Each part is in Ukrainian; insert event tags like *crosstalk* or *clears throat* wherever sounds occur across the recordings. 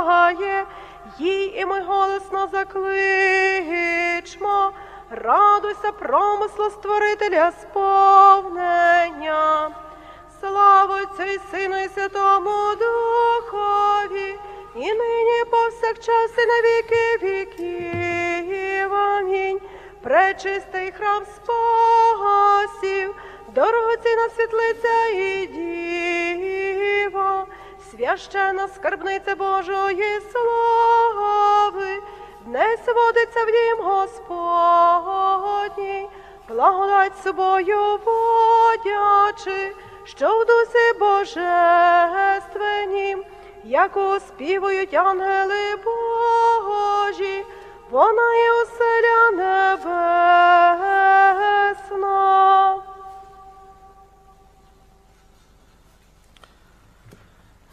співає, їй і ми голосно закличмо. Радуйся, промисло створителя сповнення. Слава Отцю і Сину і Святому Духові, і нині повсякчас і на віки віків. Амінь. Пречистий храм спасів, дорогоцінна світлиця і діва, священна скарбниця Божої слави, днес водиться в дім Господній, благодать собою водячи, що в дусі божественнім, як оспівують ангели Божі, вона є оселя небесна.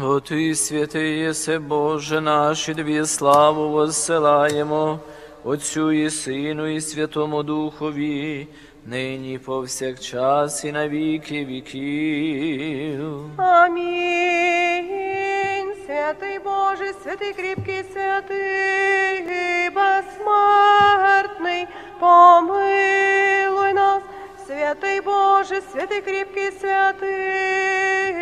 О Ти, святий єси, Боже наш, і Тобі славу воссилаємо, Отцю і Сину, і Святому Духові, нині повсякчас і на віки віків. Амінь. Святий Боже, святий кріпкий, святий безсмертний, помилуй нас. Святий Боже, святий кріпкий, святий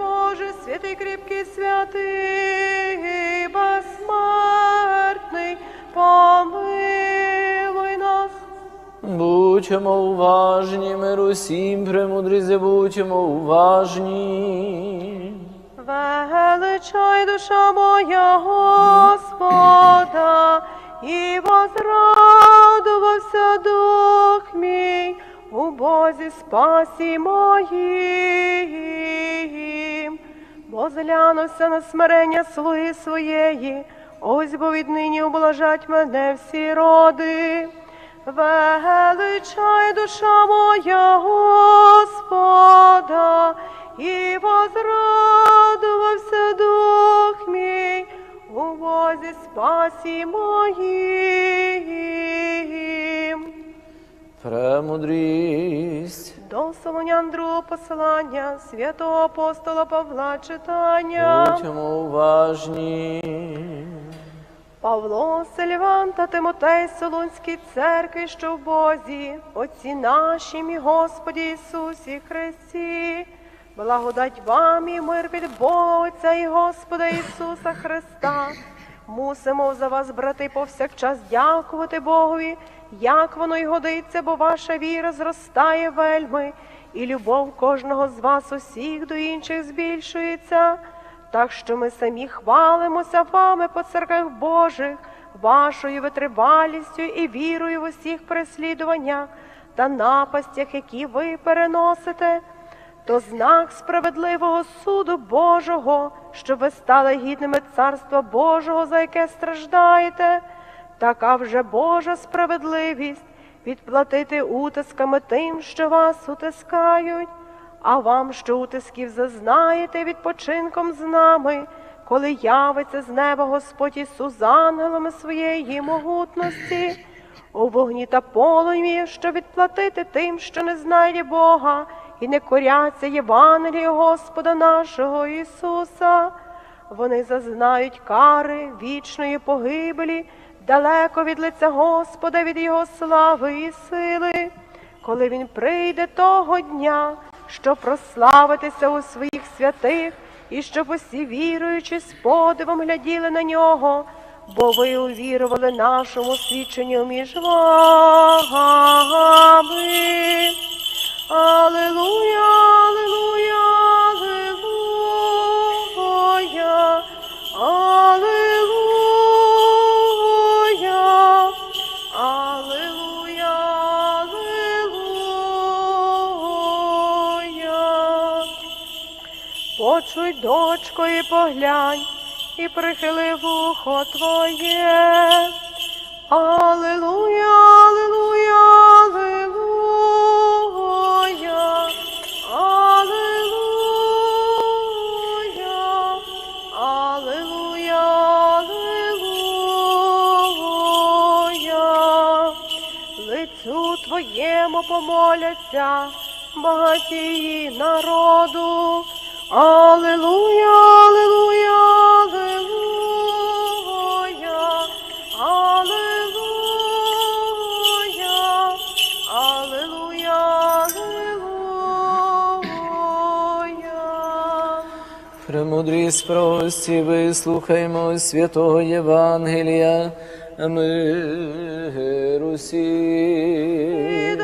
Боже, святий кріпкий, святий безсмертний, помилуй нас. Будьмо уважні, мир усім, премудріться, будьмо уважні. Величай душа моя Господа, і возрадувався дух мій у Бозі спасі моїм, бо зглянувся на смирення слуги своєї, ось бо віднині облажать мене всі роди. Величай душа моя Господа, і возрадувався дух мій у возі спасі моїм. Премудрість. До Солонян другого послання святого апостола Павла читання. Будьмо уважні. Павло, Сильван та Тимотей Солунській церкві, що в Бозі, Отці нашим і Господі Ісусі Христі, благодать вам і мир від Бога Отця і Господа Ісуса Христа. Мусимо за вас, брати, повсякчас дякувати Богові, як воно й годиться, бо ваша віра зростає вельми, і любов кожного з вас усіх до інших збільшується. Так що ми самі хвалимося вами по церквах Божих, вашою витривалістю і вірою в усіх переслідуваннях та напастях, які ви переносите, то знак справедливого суду Божого, що ви стали гідними царства Божого, за яке страждаєте, така вже Божа справедливість відплатити утисками тим, що вас утискають. А вам, що утисків зазнаєте відпочинком з нами, коли явиться з неба Господь Ісус з ангелами своєї могутності, у вогні та полум'ї, що відплатити тим, що не знає Бога, і не коряться Євангелію Господа нашого Ісуса. Вони зазнають кари вічної погибелі, далеко від лиця Господа, від Його слави і сили, коли Він прийде того дня щоб прославитися у своїх святих, і щоб усі віруючи з подивом гляділи на нього, бо ви увірували нашому свідченню між вами. Аллилуйя, аллилуйя, Почуй, дочко, і поглянь, і прихили вухо Твоє. Аллилуйя, аллилуйя, аллилуйя, аллилуйя, аллилуйя, аллилуйя. Лицю Твоєму помоляться багатії народу. Аллилуйя, аллилуйя, аллилуйя, аллилуйя, аллилуйя, аллилуйя. Премудрість прості, вислухаймо святого Євангелія, миру І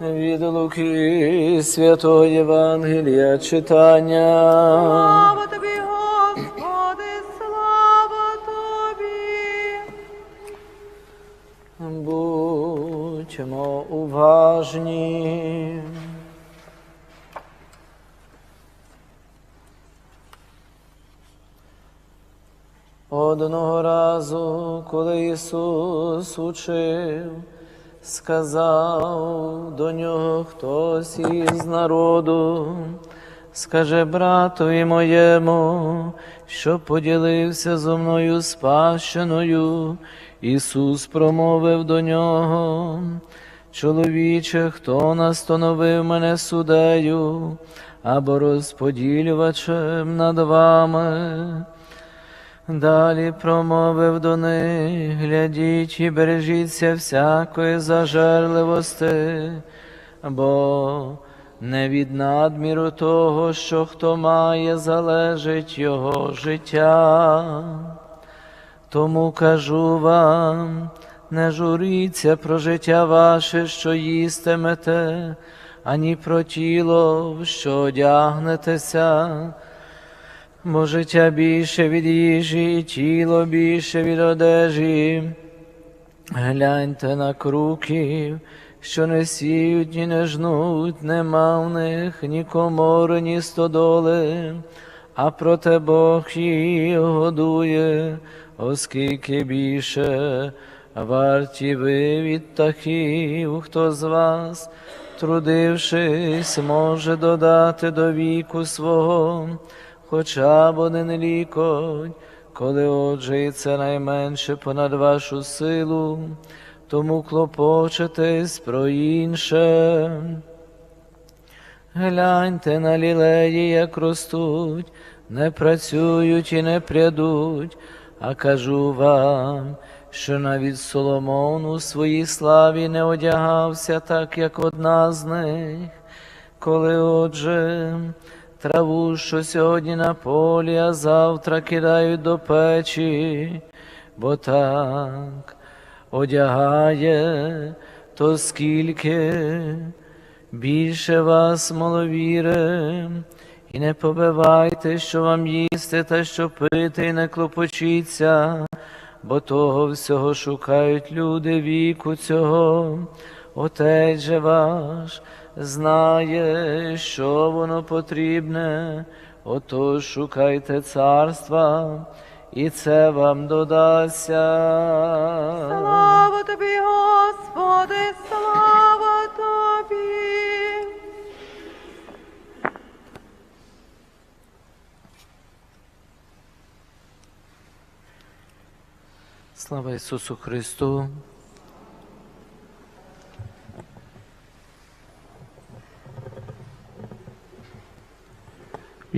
Від Луки святого Євангелія читання. Слава тобі, Господи, слава тобі. Будьмо уважні. Одного разу, коли Ісус учив, сказав до нього хтось із народу, скаже братові моєму, що поділився зо мною спадщиною. Ісус промовив до нього, чоловіче, хто настановив мене судею або розподілювачем над вами. Далі промовив до них, глядіть і бережіться всякої зажерливости, бо не від надміру того, що хто має, залежить його життя. Тому кажу вам, не журіться про життя ваше, що їстимете, ані про тіло, що одягнетеся. Бо життя більше від їжі, і тіло більше від одежі. Гляньте на круків, що не сіють, ні не жнуть, нема в них ні комори, ні стодоли, а проте Бог їх годує, оскільки більше варті ви від птахів, хто з вас, трудившись, може додати до віку свого хоча б один лікоть, коли отже і це найменше понад вашу силу, тому клопочетесь про інше. Гляньте на лілеї, як ростуть, не працюють і не прядуть, а кажу вам, що навіть Соломон у своїй славі не одягався так, як одна з них. Коли отже траву, що сьогодні на полі, а завтра кидають до печі, бо так одягає, то скільки більше вас, маловіри, і не побивайте, що вам їсти та що пити, і не клопочіться, бо того всього шукають люди віку цього. Отець же ваш знає, що воно потрібне, отож шукайте царства, і це вам додасться. Слава тобі, Господи, слава тобі. Слава Ісусу Христу.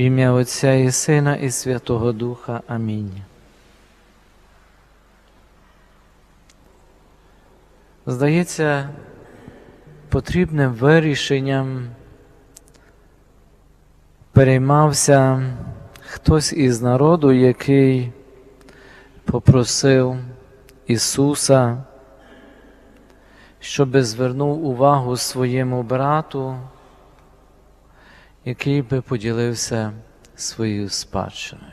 Ім'я Отця і Сина і Святого Духа. Амінь. Здається, потрібним вирішенням переймався хтось із народу, який попросив Ісуса, щоби звернув увагу своєму брату, який би поділився своєю спадщиною.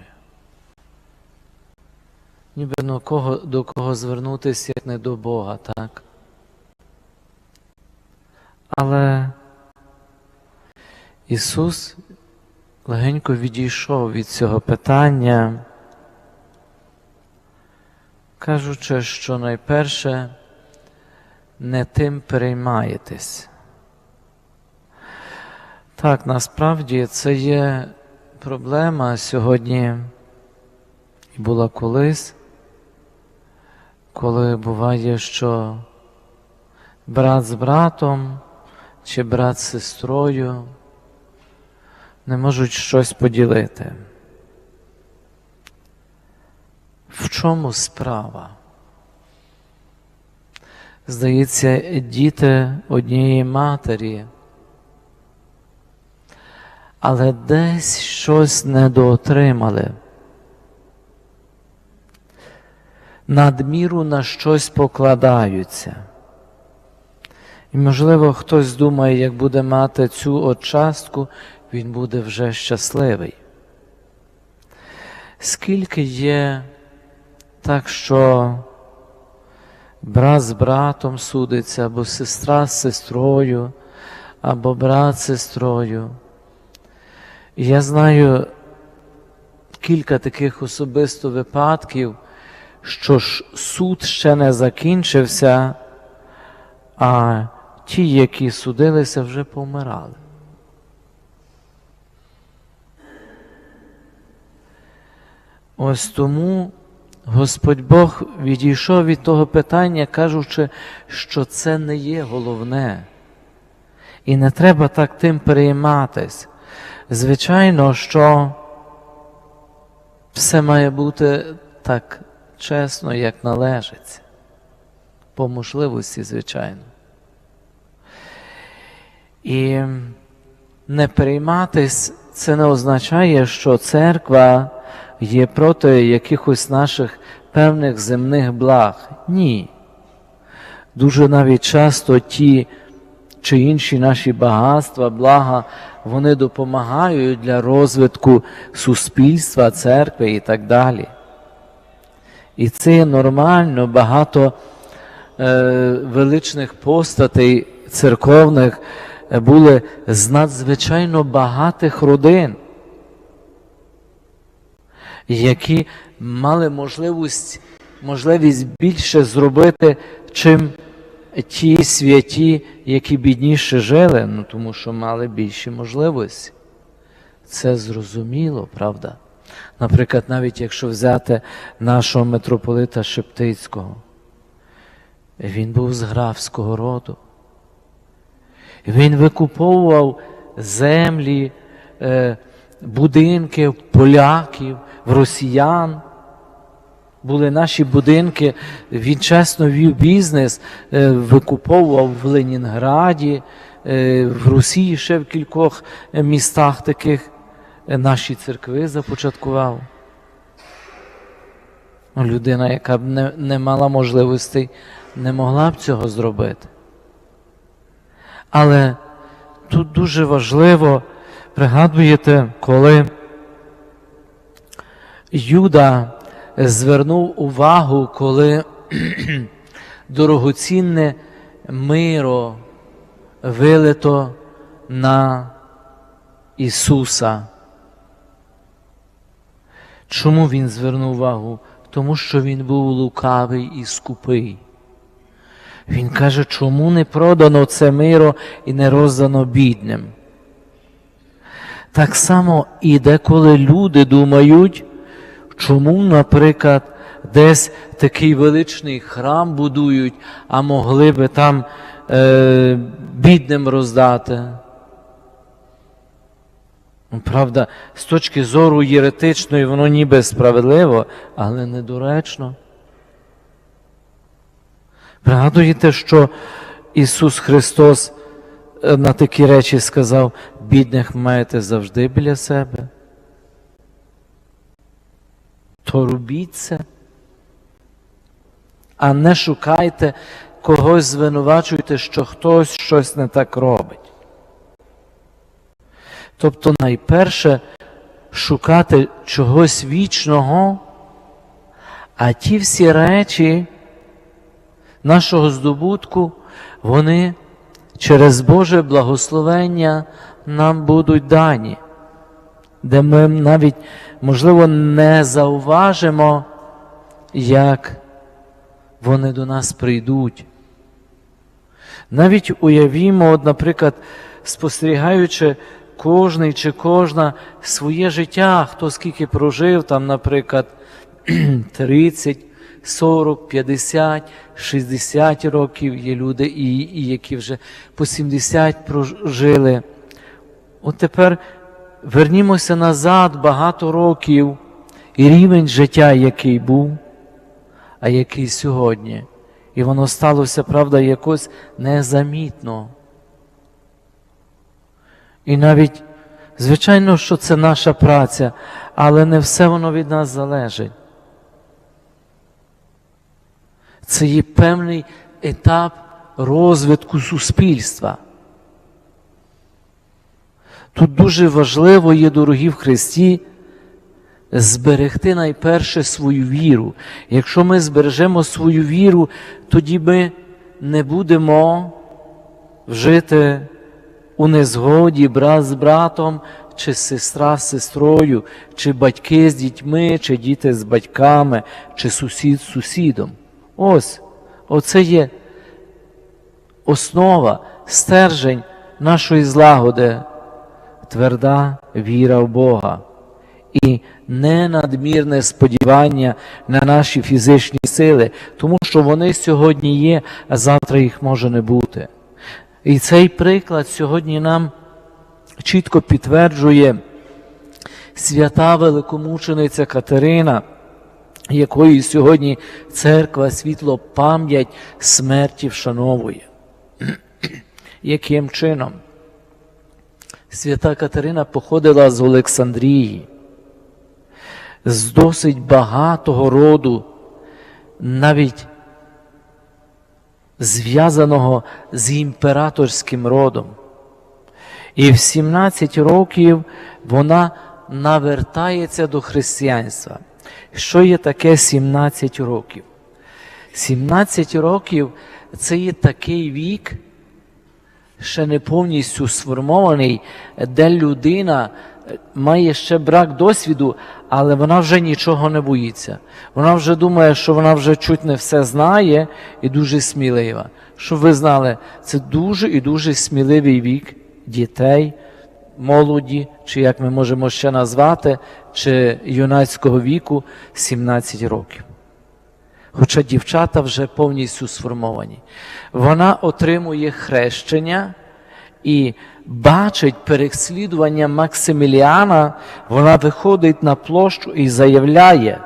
Ніби до кого, до кого звернутися, як не до Бога, так? Але Ісус легенько відійшов від цього питання, кажучи, що найперше не тим переймаєтесь. Так, насправді це є проблема сьогодні і була колись, коли буває, що брат з братом чи брат з сестрою не можуть щось поділити. В чому справа? Здається, діти однієї матері, але десь щось недоотримали. Надміру на щось покладаються. І, можливо, хтось думає, як буде мати цю от частку, він буде вже щасливий. Скільки є так, що брат з братом судиться, або сестра з сестрою, або брат з сестрою. Я знаю кілька таких особисто випадків, що ж суд ще не закінчився, а ті, які судилися, вже помирали. Ось тому Господь Бог відійшов від того питання, кажучи, що це не є головне. І не треба так тим перейматись. Звичайно, що все має бути так чесно, як належиться. По можливості, звичайно. І не перейматись це не означає, що церква є проти якихось наших певних земних благ. Ні. Дуже навіть часто ті чи інші наші багатства, блага, вони допомагають для розвитку суспільства, церкви і так далі. І це нормально, багато е, величних постатей церковних були з надзвичайно багатих родин які мали можливість, можливість більше зробити, чим ті святі, які бідніше жили, ну тому що мали більші можливості. Це зрозуміло, правда? Наприклад, навіть якщо взяти нашого митрополита Шептицького, він був з графського роду. Він викуповував землі, е, будинки поляків, в росіян. Були наші будинки, він чесно вів бізнес, е, викуповував в Ленінграді, е, в Росії ще в кількох е, містах таких наші церкви започаткував. Людина, яка б не, не мала можливостей, не могла б цього зробити. Але тут дуже важливо, пригадуєте, коли Юда звернув увагу, коли *clears throat* дорогоцінне миро вилито на Ісуса. Чому Він звернув увагу? Тому що Він був лукавий і скупий. Він каже, чому не продано це миро і не роздано бідним. Так само і деколи люди думають, чому, наприклад, десь такий величний храм будують, а могли би там е, бідним роздати. Ну, Правда, з точки зору єретичної, воно ніби справедливо, але недоречно. Пригадуєте, що Ісус Христос е, на такі речі сказав, бідних маєте завжди біля себе. То робіть це, а не шукайте когось звинувачуйте, що хтось щось не так робить. Тобто, найперше шукати чогось вічного, а ті всі речі нашого здобутку, вони через Боже благословення нам будуть дані, де ми навіть, можливо, не зауважимо, як вони до нас прийдуть. Навіть уявімо, от, наприклад, спостерігаючи кожний чи кожна своє життя, хто скільки прожив, там, наприклад, 30, 40, 50, 60 років є люди, і, і які вже по 70 прожили. От тепер вернімося назад багато років, і рівень життя, який був, а який сьогодні. І воно сталося, правда, якось незамітно. І навіть, звичайно, що це наша праця, але не все воно від нас залежить. Це є певний етап розвитку суспільства. Тут дуже важливо є, дорогі в Христі, зберегти найперше свою віру. Якщо ми збережемо свою віру, тоді ми не будемо жити у незгоді брат з братом, чи сестра з сестрою, чи батьки з дітьми, чи діти з батьками, чи сусід з сусідом. Ось, оце є основа, стержень нашої злагоди, тверда віра в Бога і не надмірне сподівання на наші фізичні сили, тому що вони сьогодні є, а завтра їх може не бути. І цей приклад сьогодні нам чітко підтверджує свята великомучениця Катерина, якої сьогодні церква світло пам'ять смерті вшановує. *clears throat* Яким чином? Свята Катерина походила з Олександрії, з досить багатого роду, навіть зв'язаного з імператорським родом. І в 17 років вона навертається до християнства. Що є таке 17 років? 17 років це є такий вік, ще не повністю сформований, де людина має ще брак досвіду, але вона вже нічого не боїться. Вона вже думає, що вона вже чуть не все знає і дуже смілива. Щоб ви знали, це дуже і дуже сміливий вік дітей, молоді, чи як ми можемо ще назвати, чи юнацького віку 17 років. Хоча дівчата вже повністю сформовані. Вона отримує хрещення і бачить переслідування Максиміліана, вона виходить на площу і заявляє,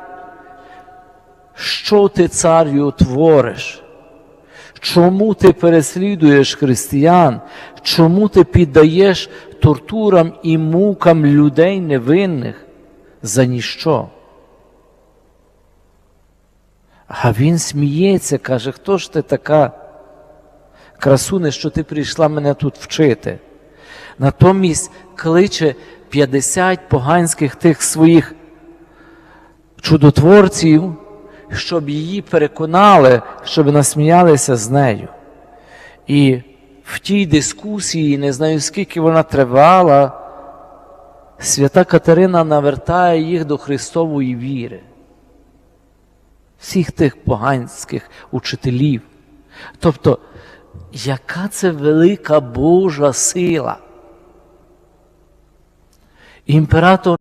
що ти царю твориш? Чому ти переслідуєш християн? Чому ти піддаєш тортурам і мукам людей невинних за ніщо? А він сміється, каже, хто ж ти така красуне, що ти прийшла мене тут вчити? Натомість кличе 50 поганських тих своїх чудотворців, щоб її переконали, щоб насміялися з нею. І в тій дискусії, не знаю скільки вона тривала, свята Катерина навертає їх до Христової віри всіх тих поганських учителів. Тобто, яка це велика Божа сила? Імператор